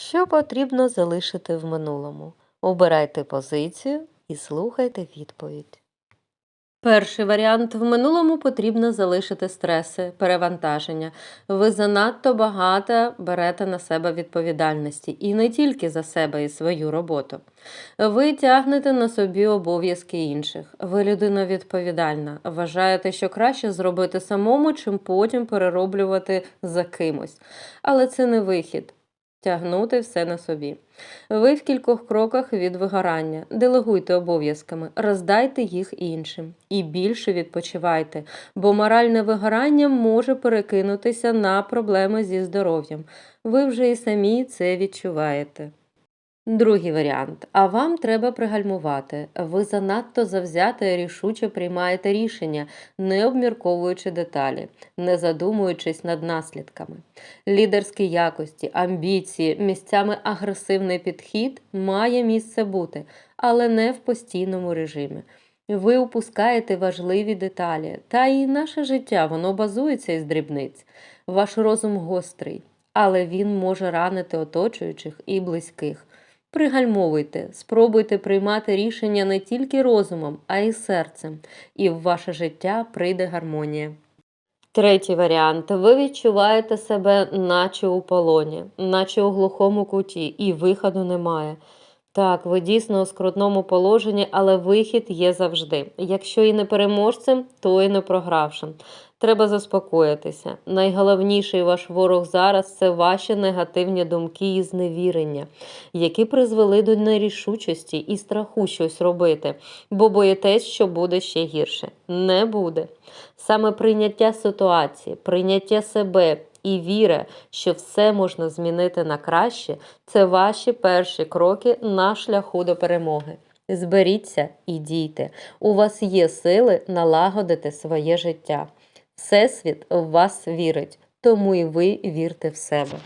Що потрібно залишити в минулому? Обирайте позицію і слухайте відповідь. Перший варіант в минулому потрібно залишити стреси, перевантаження. Ви занадто багато берете на себе відповідальності і не тільки за себе і свою роботу. Ви тягнете на собі обов'язки інших. Ви людина відповідальна. Вважаєте, що краще зробити самому, чим потім перероблювати за кимось. Але це не вихід. Тягнути все на собі. Ви в кількох кроках від вигорання. Делегуйте обов'язками, роздайте їх іншим. І більше відпочивайте, бо моральне вигорання може перекинутися на проблеми зі здоров'ям. Ви вже і самі це відчуваєте. Другий варіант. А вам треба пригальмувати. Ви занадто завзято і рішуче приймаєте рішення, не обмірковуючи деталі, не задумуючись над наслідками. Лідерські якості, амбіції, місцями агресивний підхід має місце бути, але не в постійному режимі. Ви упускаєте важливі деталі, та і наше життя воно базується із дрібниць. Ваш розум гострий, але він може ранити оточуючих і близьких. Пригальмовуйте, спробуйте приймати рішення не тільки розумом, а й серцем, і в ваше життя прийде гармонія. Третій варіант. Ви відчуваєте себе наче у полоні, наче у глухому куті, і виходу немає. Так, ви дійсно у скрутному положенні, але вихід є завжди. Якщо і не переможцем, то і не програвшим. Треба заспокоїтися. Найголовніший ваш ворог зараз це ваші негативні думки і зневірення, які призвели до нерішучості і страху щось робити, бо боїтесь, що буде ще гірше. Не буде. Саме прийняття ситуації, прийняття себе і віра, що все можна змінити на краще, це ваші перші кроки на шляху до перемоги. Зберіться і дійте. У вас є сили налагодити своє життя. Всесвіт в вас вірить, тому і ви вірте в себе.